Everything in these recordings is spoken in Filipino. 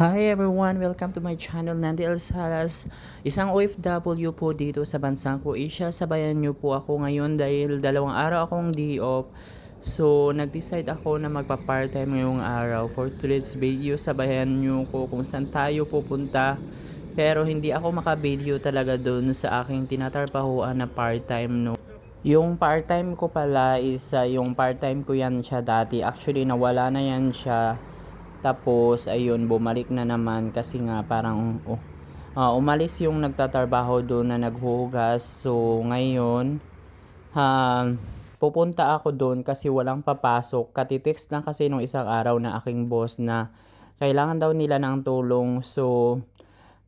Hi everyone! Welcome to my channel, Nandi El Salas. Isang OFW po dito sa bansang Croatia. Sabayan niyo po ako ngayon dahil dalawang araw akong day off. So, nag-decide ako na magpa-part-time ngayong araw. For today's video, sabayan niyo ko kung saan tayo pupunta. Pero hindi ako maka-video talaga doon sa aking tinatarpahuan na part-time no. Yung part-time ko pala is uh, yung part-time ko yan siya dati. Actually, nawala na yan siya. Tapos, ayun, bumalik na naman kasi nga parang oh, ah, umalis yung nagtatrabaho doon na naghuhugas. So, ngayon, ah, pupunta ako doon kasi walang papasok. Katitext lang kasi nung isang araw na aking boss na kailangan daw nila ng tulong. So,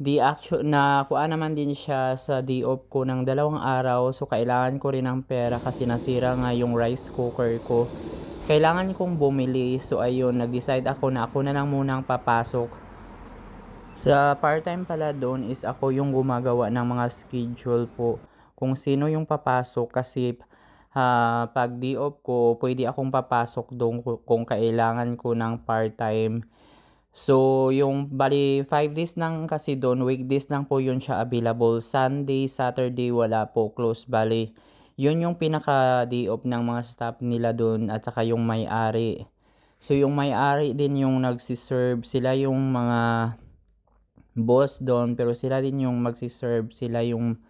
di actual na kuha naman din siya sa day off ko ng dalawang araw. So, kailangan ko rin ng pera kasi nasira nga yung rice cooker ko kailangan kong bumili. So ayun, nag-decide ako na ako na lang munang papasok. Sa part-time pala doon is ako yung gumagawa ng mga schedule po. Kung sino yung papasok kasi ah, pag di off ko, pwede akong papasok doon ku- kung kailangan ko ng part-time. So, yung bali 5 days lang kasi doon, weekdays lang po yun siya available. Sunday, Saturday, wala po, close. Bali, yun yung pinaka day off ng mga staff nila doon at saka yung may-ari. So yung may-ari din yung nagsiserve, sila yung mga boss doon pero sila din yung magsiserve, sila yung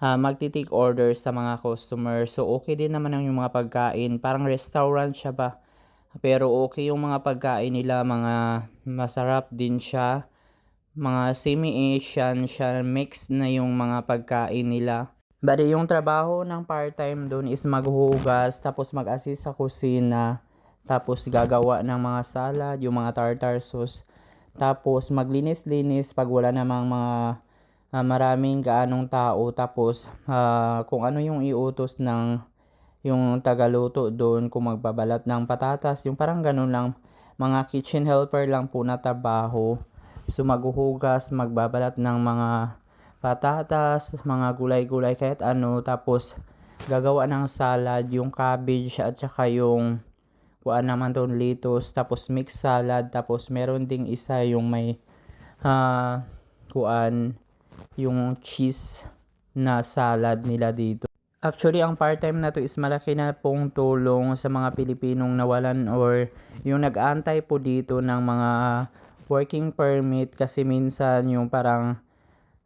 ah, magti-take order sa mga customer. So okay din naman yung mga pagkain, parang restaurant siya ba? Pero okay yung mga pagkain nila, mga masarap din siya. Mga semi-Asian siya, mix na yung mga pagkain nila. Bali, yung trabaho ng part-time doon is maghuhugas, tapos mag-assist sa kusina, tapos gagawa ng mga salad, yung mga tartar sauce, tapos maglinis-linis pag wala namang mga ah, maraming gaanong tao, tapos ah, kung ano yung iutos ng yung tagaluto doon, kung magbabalat ng patatas, yung parang ganun lang, mga kitchen helper lang po na trabaho. So maghuhugas, magbabalat ng mga patatas, mga gulay-gulay kahit ano, tapos gagawa ng salad, yung cabbage at saka yung kuan naman to lettuce, tapos mix salad, tapos meron ding isa yung may ah kuan yung cheese na salad nila dito. Actually, ang part-time na to is malaki na pong tulong sa mga Pilipinong nawalan or yung nag-aantay po dito ng mga working permit. Kasi minsan yung parang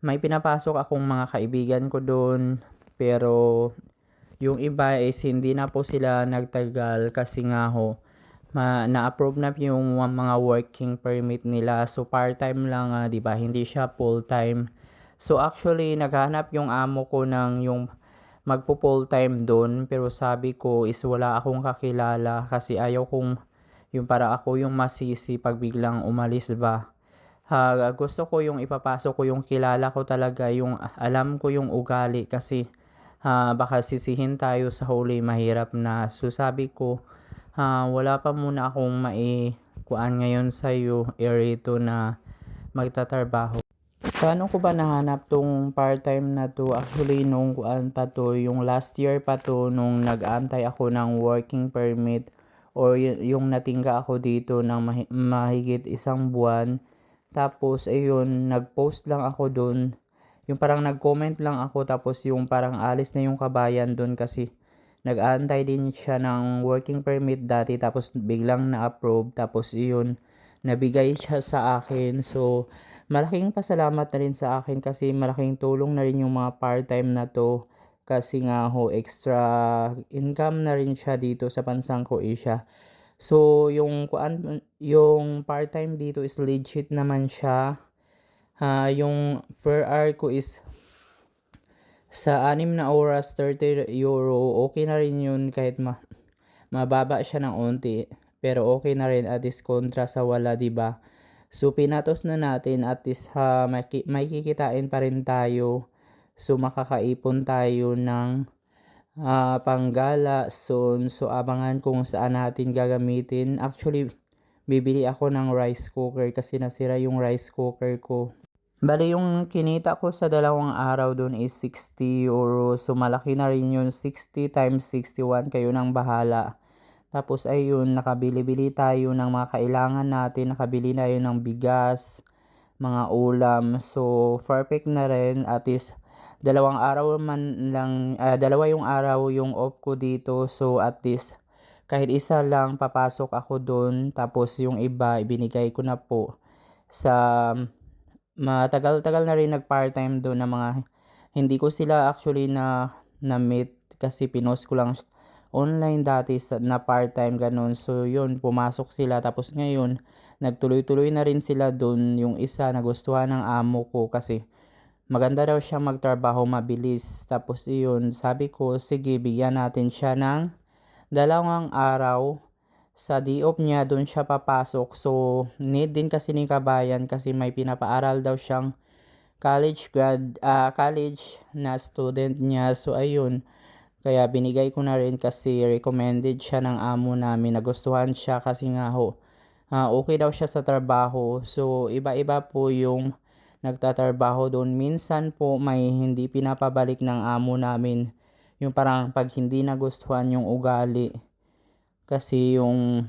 may pinapasok akong mga kaibigan ko doon pero yung iba is hindi na po sila nagtagal kasi nga ho ma na-approve na yung mga working permit nila. So part-time lang ah, 'di ba? Hindi siya full-time. So actually naghanap yung amo ko ng yung magpo full-time doon pero sabi ko is wala akong kakilala kasi ayaw kong yung para ako yung masisi pag biglang umalis ba Ah, gusto ko yung ipapasok ko yung kilala ko talaga, yung alam ko yung ugali kasi ah, baka sisihin tayo sa huli mahirap na. So sabi ko, ah, wala pa muna akong maikuan ngayon sa iyo, Erito na magtatrabaho. Paano ko ba nahanap tong part-time na to? Actually, nung kuan pa to, yung last year pa to, nung nag-aantay ako ng working permit or yung natingga ako dito ng mahi- mahigit isang buwan. Tapos, ayun, nag-post lang ako doon. Yung parang nag-comment lang ako tapos yung parang alis na yung kabayan doon kasi nag-aantay din siya ng working permit dati tapos biglang na-approve tapos yun, nabigay siya sa akin. So, malaking pasalamat na rin sa akin kasi malaking tulong na rin yung mga part-time na to kasi nga ho extra income na rin siya dito sa bansang Croatia. So, yung yung part-time dito is legit naman siya. Ah, yung per hour ko is sa 6 na oras 30 euro. Okay na rin yun kahit ma mababa siya ng onti. Pero okay na rin at least kontra sa wala, 'di ba? So pinatos na natin at least ha, may, may kikitain pa rin tayo. So makakaipon tayo ng ah, panggala soon. So abangan kung saan natin gagamitin. Actually, bibili ako ng rice cooker kasi nasira yung rice cooker ko. Bali yung kinita ko sa dalawang araw doon is 60 euro. So malaki na rin yun. 60 times 61 kayo nang bahala. Tapos ayun, nakabili-bili tayo ng mga kailangan natin. Nakabili na yun ng bigas, mga ulam. So, perfect na rin. At least, dalawang araw man lang, ah, dalawa yung araw yung off ko dito. So, at least, kahit isa lang, papasok ako doon. Tapos, yung iba, ibinigay ko na po sa matagal-tagal na rin nag-part-time doon na mga hindi ko sila actually na na-meet kasi pinost ko lang online dati sa, na part-time ganun. So yun, pumasok sila tapos ngayon nagtuloy-tuloy na rin sila doon. Yung isa nagustuhan ng amo ko kasi maganda daw siya magtrabaho mabilis. Tapos yun, sabi ko sige bigyan natin siya ng dalawang araw sa di-off niya doon siya papasok. So, need din kasi ni kabayan kasi may pinapaaral daw siyang college grad, ah, college na student niya. So, ayun. Kaya binigay ko na rin kasi recommended siya ng amo namin. Nagustuhan siya kasi nga ho, ah, okay daw siya sa trabaho. So, iba-iba po yung nagtatrabaho doon. Minsan po may hindi pinapabalik ng amo namin. Yung parang pag hindi nagustuhan yung ugali kasi yung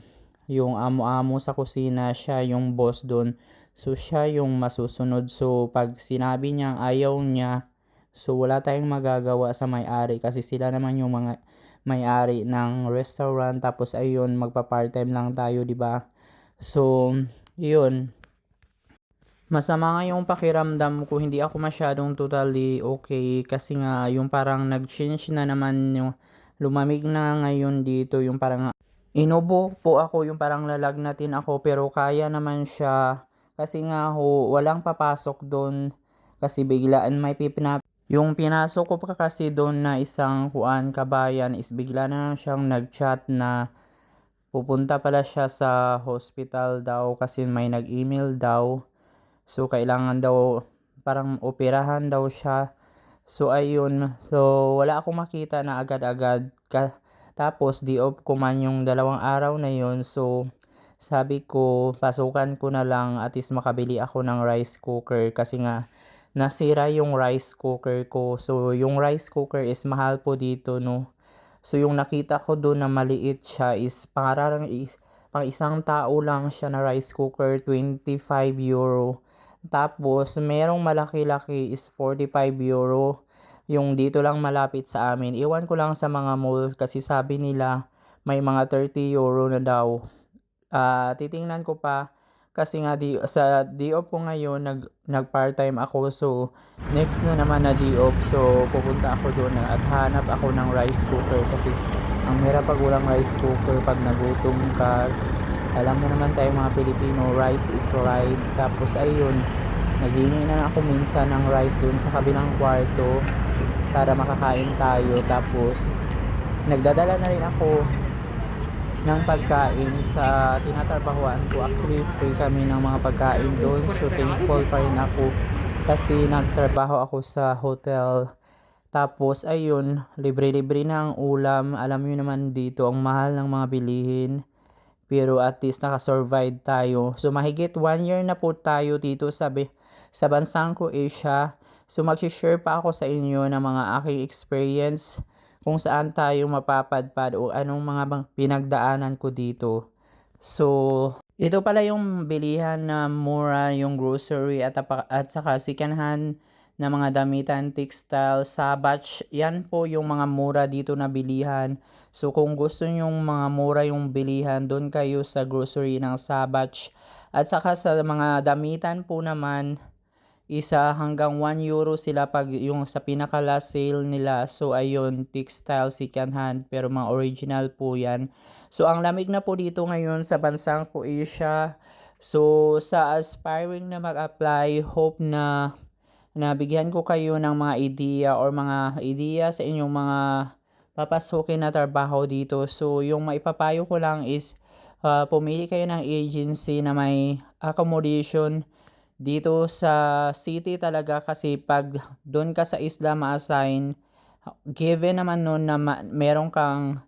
yung amo-amo sa kusina siya yung boss doon. So siya yung masusunod. So pag sinabi niya ayaw niya so wala tayong magagawa sa may-ari kasi sila naman yung mga may-ari ng restaurant. Tapos ayun magpa part-time lang tayo di ba? So yun masama nga yung pakiramdam ko hindi ako masyadong totally okay. Kasi nga yung parang nag-change na naman yung lumamig na ngayon dito yung parang Inubo po ako yung parang lalagnatin ako pero kaya naman siya. Kasi nga ho walang papasok doon. Kasi biglaan may pipina yung pinasok ko pa kasi doon na isang kuan kabayan is bigla na siyang nagchat na pupunta pala siya sa hospital daw kasi may nag-email daw so kailangan daw parang operahan daw siya so ayun so wala akong makita na agad-agad ka tapos, di-off ko man yung dalawang araw na yun. So, sabi ko, pasukan ko na lang at least makabili ako ng rice cooker kasi nga nasira yung rice cooker ko. So, yung rice cooker is mahal po dito, no. So, yung nakita ko doon na maliit siya is parang is, pang isang tao lang siya na rice cooker, 25 euro. Tapos, merong malaki-laki is 45 euro yung dito lang malapit sa amin. Iwan ko lang sa mga mall kasi sabi nila may mga 30 euro na daw. Ah, titingnan ko pa kasi nga di sa di-off ko ngayon nag nag part-time ako so next na naman na di-off so pupunta ako doon at hanap ako ng rice cooker kasi ang hirap pag walang rice cooker pag nagutom ka alam mo naman tayo mga Pilipino rice is life tapos ayun naghingi na ako minsan ng rice doon sa kabilang kwarto para makakain tayo. Tapos nagdadala na rin ako ng pagkain sa tinatrabahuan ko. Actually free kami ng mga pagkain doon so thankful pa rin ako kasi nagtrabaho ako sa hotel. Tapos ayun libre-libre na ang ulam. Alam niyo naman dito ang mahal ng mga bilihin pero at least nakasurvive tayo so mahigit one year na po tayo dito sa, sa bansang Croatia So mag-share pa ako sa inyo ng mga aking experience kung saan tayo mapapadpad o anong mga pinagdaanan ko dito. So, ito pala yung bilihan na mura yung grocery at, at saka second hand na mga damitan, textile, sabach. Yan po yung mga mura dito na bilihan. So, kung gusto nyo mga mura yung bilihan, doon kayo sa grocery ng sabach. At saka sa mga damitan po naman, isa hanggang 1 euro sila pag yung sa pinaka last sale nila. So ayun, textile second hand pero mga original po 'yan. So ang lamig na po dito ngayon sa bansang Croatia. So sa aspiring na mag-apply, hope na nabigyan ko kayo ng mga idea or mga idea sa inyong mga papasukin na trabaho dito. So yung maipapayo ko lang is uh, pumili kayo ng agency na may accommodation dito sa city talaga kasi pag doon ka sa isla ma-assign, given naman noon na ma- meron kang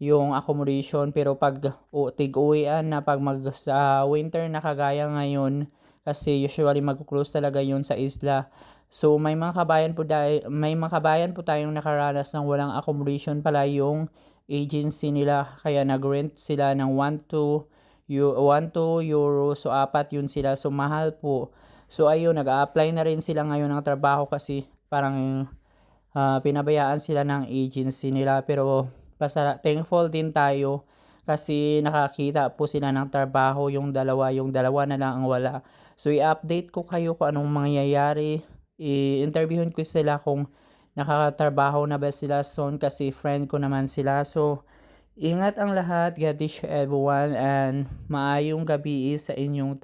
yung accommodation pero pag o, tig-uwian na pag mag sa winter na kagaya ngayon kasi usually mag-close talaga yun sa isla. So may mga kabayan po dahil may mga kabayan po tayong nakaranas ng walang accommodation pala yung agency nila kaya nag-rent sila ng 1 to yu 1 to euro. So, apat yun sila. So, mahal po. So, ayun, nag-a-apply na rin sila ngayon ng trabaho kasi parang ah, pinabayaan sila ng agency nila. Pero, pasara, thankful din tayo kasi nakakita po sila ng trabaho yung dalawa. Yung dalawa na lang ang wala. So, i-update ko kayo kung anong mangyayari. I-interviewin ko sila kung nakakatrabaho na ba sila soon kasi friend ko naman sila. So, ingat ang lahat. God bless everyone and maayong gabi sa inyong